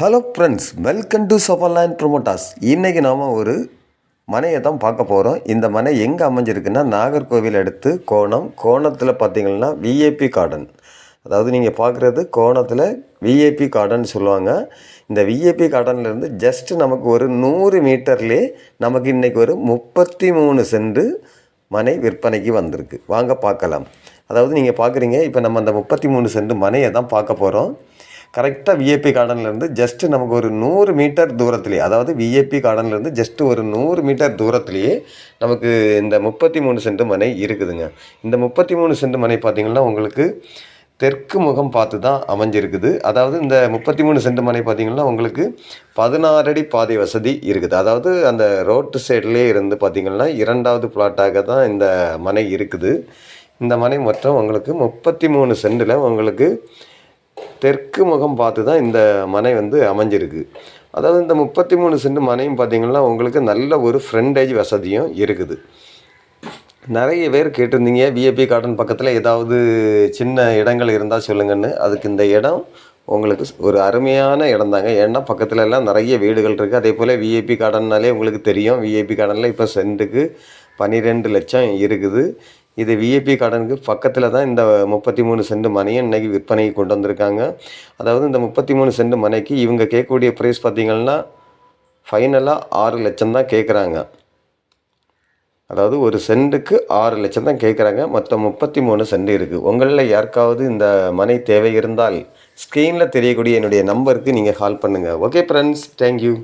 Hello friends welcome to சஃபர்லேண்ட் promoters இன்றைக்கி நாம் ஒரு மனையை தான் பார்க்க போகிறோம் இந்த மனை எங்கே அமைஞ்சிருக்குன்னா நாகர்கோவில் அடுத்து கோணம். கோணத்தில் பார்த்தீங்கன்னா விஏபி கார்டன் அதாவது நீங்கள் பார்க்குறது கோணத்தில் விஏபி கார்டன் சொல்லுவாங்க. இந்த விஏபி கார்டன்லேருந்து ஜஸ்ட் நமக்கு ஒரு நூறு மீட்டர்லேயே நமக்கு இன்றைக்கி ஒரு முப்பத்தி மூணு சென்ட் மனை விற்பனைக்கு வந்திருக்கு. வாங்க பார்க்கலாம். அதாவது நீங்கள் பார்க்குறீங்க இப்போ நம்ம அந்த முப்பத்தி மூணு சென்ட் மனையை தான் பார்க்க போகிறோம் கரெக்டாக விஏபி கார்டன்லேருந்து ஜஸ்ட்டு நமக்கு ஒரு நூறு மீட்டர் தூரத்துலேயே அதாவது விஏபி கார்டன்லேருந்து ஜஸ்ட்டு ஒரு நூறு மீட்டர் தூரத்துலேயே நமக்கு இந்த முப்பத்தி மூணு சென்ட் மனை இருக்குதுங்க. இந்த முப்பத்தி மூணு சென்ட் மனை பார்த்திங்கன்னா உங்களுக்கு தெற்கு முகம் பார்த்து தான் அமைஞ்சிருக்குது. அதாவது இந்த முப்பத்தி மூணு சென்ட் மனை பார்த்திங்கன்னா உங்களுக்கு பதினாறு அடி பாதை வசதி இருக்குது. அதாவது அந்த ரோட்டு சைட்லேயே இருந்து பார்த்திங்கன்னா இரண்டாவது பிளாட்டாக தான் இந்த மனை இருக்குது. இந்த மனை மொத்தம் உங்களுக்கு முப்பத்தி மூணு சென்டில் உங்களுக்கு தெற்கு முகம் பார்த்து தான் இந்த மனை வந்து அமைஞ்சிருக்கு. அதாவது இந்த முப்பத்தி மூணு சென்ட் மனையும் பார்த்திங்கன்னா உங்களுக்கு நல்ல ஒரு ஃப்ரெண்டேஜ் வசதியும் இருக்குது. நிறைய பேர் கேட்டிருந்தீங்க விஏபி கார்டன் பக்கத்தில் ஏதாவது சின்ன இடங்கள் இருந்தால் சொல்லுங்கன்னு. அதுக்கு இந்த இடம் உங்களுக்கு ஒரு அருமையான இடம் தாங்க. ஏன்னா பக்கத்துல எல்லாம் நிறைய வீடுகள் இருக்குது அதே போல் விஐபி கார்டன்னாலே உங்களுக்கு தெரியும். விஐபி கார்டனில் இப்போ சென்ட்டுக்கு பன்னிரெண்டு லட்சம் இருக்குது. இது விஏபி கார்டனுக்கு பக்கத்தில் தான் இந்த முப்பத்தி மூணு சென்ட் மனையை இன்றைக்கி விற்பனைக்கு கொண்டு வந்திருக்காங்க. அதாவது இந்த முப்பத்தி மூணு சென்ட் மனைக்கு இவங்க கேட்கக்கூடிய ப்ரைஸ் பார்த்திங்கன்னா ஃபைனலாக ஆறு லட்சம் தான் கேட்குறாங்க. அதாவது ஒரு சென்ட்டுக்கு ஆறு லட்சம் தான் கேட்குறாங்க. மொத்தம் முப்பத்தி மூணு சென்ட் இருக்குது உங்களில் யாருக்காவது இந்த மனை தேவை இருந்தால் ஸ்க்ரீனில் தெரியக்கூடிய என்னுடைய நம்பருக்கு நீங்கள் கால் பண்ணுங்கள் ஓகே ஃப்ரெண்ட்ஸ் தேங்க்யூ